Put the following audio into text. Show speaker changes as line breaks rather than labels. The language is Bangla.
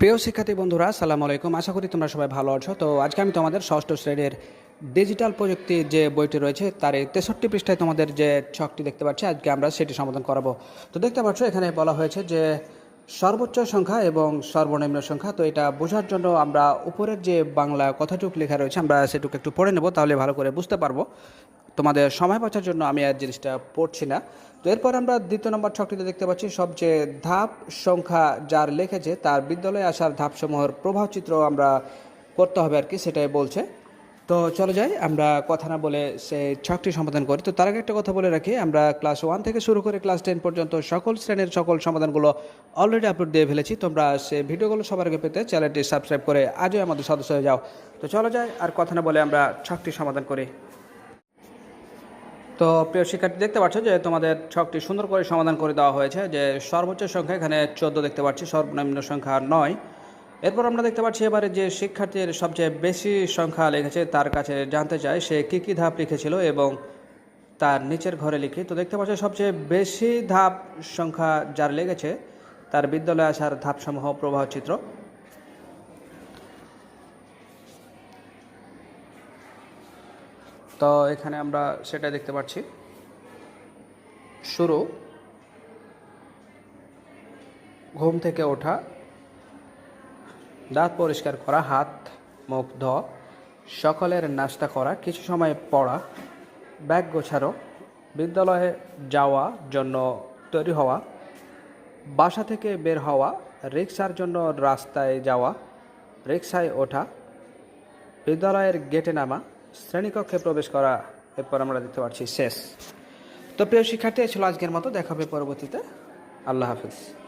প্রিয় শিক্ষার্থী বন্ধুরা, আসসালামু আলাইকুম। আশা করি তোমরা সবাই ভালো আছো। তো আজকে আমি তোমাদের ষষ্ঠ শ্রেণির ডিজিটাল প্রযুক্তির যে বইটি রয়েছে, তার এই তেষট্টি পৃষ্ঠায় তোমাদের যে ছকটি দেখতে পাচ্ছি, আজকে আমরা সেটি সমাধান করাবো। তো দেখতে পাচ্ছ, এখানে বলা হয়েছে যে সর্বোচ্চ সংখ্যা এবং সর্বনিম্ন সংখ্যা। তো এটা বোঝার জন্য আমরা উপরের যে বাংলা কথাটুক লেখা রয়েছে, আমরা সেটুকু একটু পড়ে নেব, তাহলে ভালো করে বুঝতে পারব। তোমাদের সময় বাঁচার জন্য আমি আর জিনিসটা পড়ছি না। তো এরপর আমরা দ্বিতীয় নম্বর ছকটিতে দেখতে পাচ্ছি, সবচেয়ে ধাপ সংখ্যা যার লিখেছে তার বিদ্যালয়ে আসার ধাপসমূহের প্রভাব চিত্র আমরা করতে হবে আর কি, সেটাই বলছে। তো চলো যাই, আমরা কথা না বলে সেই ছকটি সমাধান করি। তো তার আগে একটা কথা বলে রাখি, আমরা ক্লাস ওয়ান থেকে শুরু করে ক্লাস টেন পর্যন্ত সকল শ্রেণির সকল সমাধানগুলো অলরেডি আপলোড দিয়ে ফেলেছি। তোমরা সে ভিডিওগুলো সবার আগে পেতে চ্যানেলটি সাবস্ক্রাইব করে আজও আমাদের সদস্য হয়ে যাও। তো চলো যাই, আর কথা না বলে আমরা ছকটি সমাধান করি। তো প্রিয় শিক্ষার্থী, দেখতে পাচ্ছ যে তোমাদের ছকটি সুন্দর করে সমাধান করে দেওয়া হয়েছে, যে সর্বোচ্চ সংখ্যা এখানে চোদ্দ দেখতে পাচ্ছি, সর্বনিম্ন সংখ্যা নয়। এরপর আমরা দেখতে পাচ্ছি এবারে যে শিক্ষার্থীর সবচেয়ে বেশি সংখ্যা লিখেছে, তার কাছে জানতে চাই সে কী কী ধাপ লিখেছিল এবং তার নিচের ঘরে লিখি। তো দেখতে পাচ্ছি সবচেয়ে বেশি ধাপ সংখ্যা যার লেগেছে, তার বিদ্যালয়ে আসার ধাপসমূহ প্রবাহ চিত্র তো এখানে আমরা সেটা দেখতে পাচ্ছি। শুরু। ঘুম থেকে ওঠা। দাঁত পরিষ্কার করা, হাত, মুখ ধোয়া। সকলের নাস্তা করা, কিছু সময় পড়া। ব্যাগ গোছানো। বিদ্যালয়ে যাওয়া জন্য তৈরি হওয়া। বাসা থেকে বের হওয়া। রিক্সার জন্য রাস্তায় যাওয়া। রিক্সায় ওঠা। বিদ্যালয়ের গেটে নামা। শ্রেণীকক্ষে প্রবেশ করা, এরপর আমরা দেখতে পাচ্ছি শেষ। তো প্রিয় শিক্ষার্থী ছিল আজকের মতো। দেখাবে পরবর্তীতে। আল্লাহ হাফিজ।